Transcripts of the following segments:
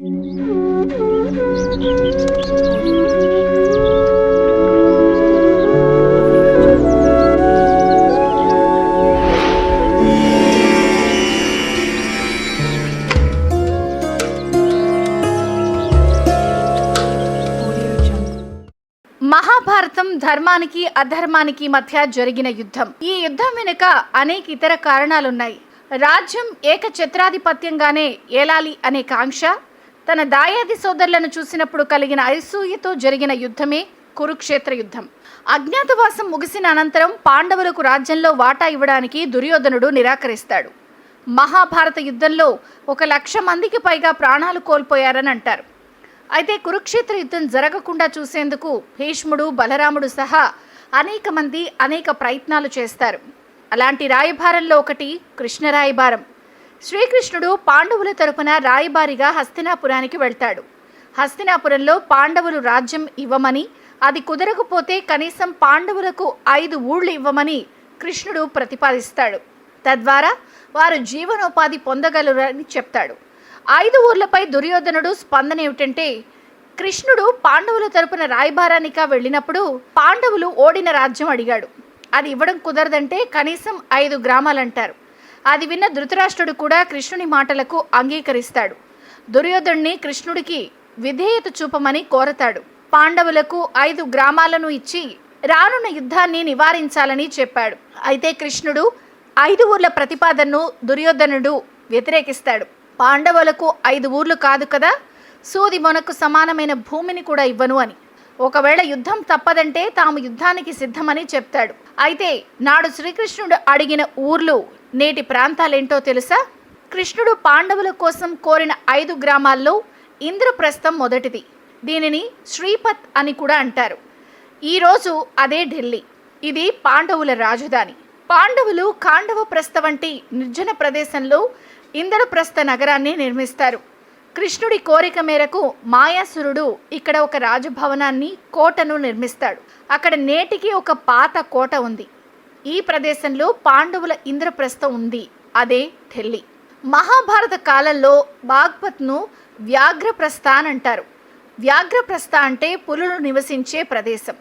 మహాభారతం ధర్మానికి అధర్మానికి మధ్య జరిగిన యుద్ధం. ఈ యుద్ధం వెనుక అనేక ఇతర కారణాలున్నాయి. రాజ్యం ఏకఛత్రాధిపత్యంగానే ఏలాలి అనే కాంక్ష తన దాయాది సోదరులను చూసినప్పుడు కలిగిన ఐసూయతో జరిగిన యుద్ధమే కురుక్షేత్ర యుద్ధం. అజ్ఞాతవాసం ముగిసిన అనంతరం పాండవులకు రాజ్యంలో వాటా ఇవ్వడానికి దుర్యోధనుడు నిరాకరిస్తాడు. మహాభారత యుద్ధంలో ఒక లక్ష మందికి పైగా ప్రాణాలు కోల్పోయారని అంటారు. అయితే కురుక్షేత్ర యుద్ధం జరగకుండా చూసేందుకు భీష్ముడు బలరాముడు సహా అనేక మంది అనేక ప్రయత్నాలు చేస్తారు. అలాంటి రాయభారంలో ఒకటి కృష్ణరాయభారం శ్రీకృష్ణుడు పాండవుల తరపున రాయబారిగా హస్తినాపురానికి వెళ్తాడు. హస్తినాపురంలో పాండవులు రాజ్యం ఇవ్వమని అది కుదరకపోతే కనీసం పాండవులకు ఐదు ఊళ్ళు ఇవ్వమని కృష్ణుడు ప్రతిపాదిస్తాడు. తద్వారా వారు జీవనోపాధి పొందగలరని చెప్తాడు. ఐదు ఊర్లపై దుర్యోధనుడు స్పందన ఏమిటంటే కృష్ణుడు పాండవుల తరపున రాయబారానిక వెళ్ళినప్పుడు పాండవులు ఓడిన రాజ్యం అడిగాడు. అది ఇవ్వడం కుదరదంటే కనీసం ఐదు గ్రామాలంటారు. అది విన్న ధృతరాష్ట్రుడు కూడా కృష్ణుని మాటలకు అంగీకరిస్తాడు. దుర్యోధుణ్ణి కృష్ణుడికి విధేయత చూపమని కోరతాడు. పాండవులకు ఐదు గ్రామాలను ఇచ్చి రానున్న యుద్ధాన్ని నివారించాలని చెప్పాడు. అయితే కృష్ణుడు ఐదు ఊర్ల ప్రతిపాదనను దుర్యోధనుడు వ్యతిరేకిస్తాడు. పాండవులకు ఐదు ఊర్లు కాదు కదా? సూది మొనకు సమానమైన భూమిని కూడా ఇవ్వను అని. ఒకవేళ యుద్ధం తప్పదంటే తాము యుద్ధానికి సిద్ధమని చెప్తాడు. అయితే నాడు శ్రీకృష్ణుడు అడిగిన ఊర్లు నేటి ప్రాంతాలేంటో తెలుసా? కృష్ణుడు పాండవుల కోసం కోరిన ఐదు గ్రామాల్లో ఇంద్రప్రస్థం మొదటిది. దీనిని శ్రీపత్ అని కూడా అంటారు. ఈరోజు అదే ఢిల్లీ. ఇది పాండవుల రాజధాని. పాండవులు కాండవప్రస్థ వంటి నిర్జన ప్రదేశంలో ఇంద్రప్రస్థ నగరాన్ని నిర్మిస్తారు. కృష్ణుడి కోరిక మేరకు మాయాసురుడు ఇక్కడ ఒక రాజభవనాన్ని కోటను నిర్మిస్తాడు. అక్కడ నేటికి ఒక పాత కోట ఉంది. ఈ ప్రదేశంలో పాండవుల ఇంద్రప్రస్థం ఉంది. అదే ఢిల్లీ. మహాభారత కాలంలో బాగ్పత్ను వ్యాఘ్రప్రస్థాన్ అంటారు వ్యాఘ్రప్రస్థ అంటే పులులు నివసించే ప్రదేశం.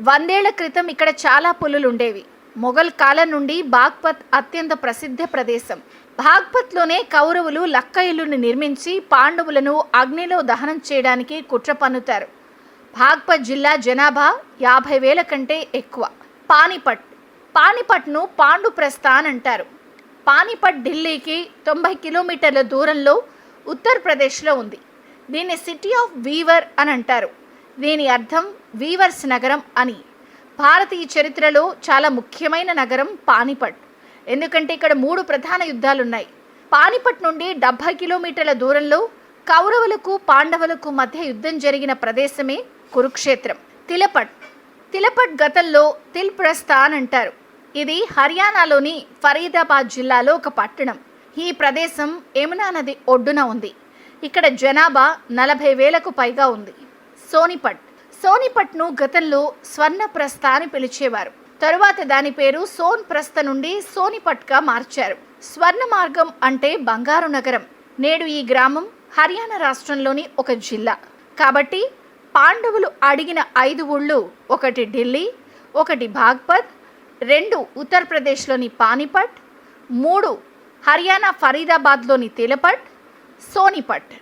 వందేళ్ళ క్రితం ఇక్కడ చాలా పులులు ఉండేవి మొఘల్ కాలం నుండి బాగ్పత్ అత్యంత ప్రసిద్ధ ప్రదేశం. భాగ్పత్లోనే కౌరవులు లక్క ఇల్లుని నిర్మించి పాండవులను అగ్నిలో దహనం చేయడానికి కుట్ర పన్నుతారు. భాగ్పత్ జిల్లా జనాభా యాభై వేల కంటే ఎక్కువ. పానిపట్ పానిపట్ను పాండు ప్రస్థాన్ అంటారు. పానిపట్ ఢిల్లీకి తొంభై కిలోమీటర్ల దూరంలో ఉత్తరప్రదేశ్లో ఉంది. దీన్ని సిటీ ఆఫ్ వీవర్ అని అంటారు. దీని అర్థం వీవర్స్ నగరం అని. భారతీయ చరిత్రలో చాలా ముఖ్యమైన నగరం పానిపట్. ఎందుకంటే ఇక్కడ మూడు ప్రధాన యుద్ధాలున్నాయి. పానిపట్ నుండి డెబ్భై కిలోమీటర్ల దూరంలో కౌరవులకు పాండవులకు మధ్య యుద్ధం జరిగిన ప్రదేశమే కురుక్షేత్రం. తిలపట్. తిలపట్ గతంలో తిల్ ప్రస్థాన్ అంటారు. ఇది హర్యానాలోని ఫరీదాబాద్ జిల్లాలో ఒక పట్టణం. ఈ ప్రదేశం యమునా నది ఒడ్డున ఉంది. ఇక్కడ జనాభా నలభై వేలకు పైగా ఉంది. సోనిపట్. సోనిపట్ను గతంలో స్వర్ణప్రస్థ అని పిలిచేవారు. తరువాత దాని పేరు సోన్ ప్రస్థ నుండి సోనిపట్గా మార్చారు. స్వర్ణ మార్గం అంటే బంగారు నగరం. నేడు ఈ గ్రామం హర్యానా రాష్ట్రంలోని ఒక జిల్లా. కాబట్టి పాండవులు అడిగిన ఐదు ఊళ్ళు ఒకటి ఢిల్లీ ఒకటి భాగ్పత్ రెండు ఉత్తరప్రదేశ్లోని పానిపట్ మూడు హర్యానా ఫరీదాబాద్లోని తెలపట్ సోనిపట్.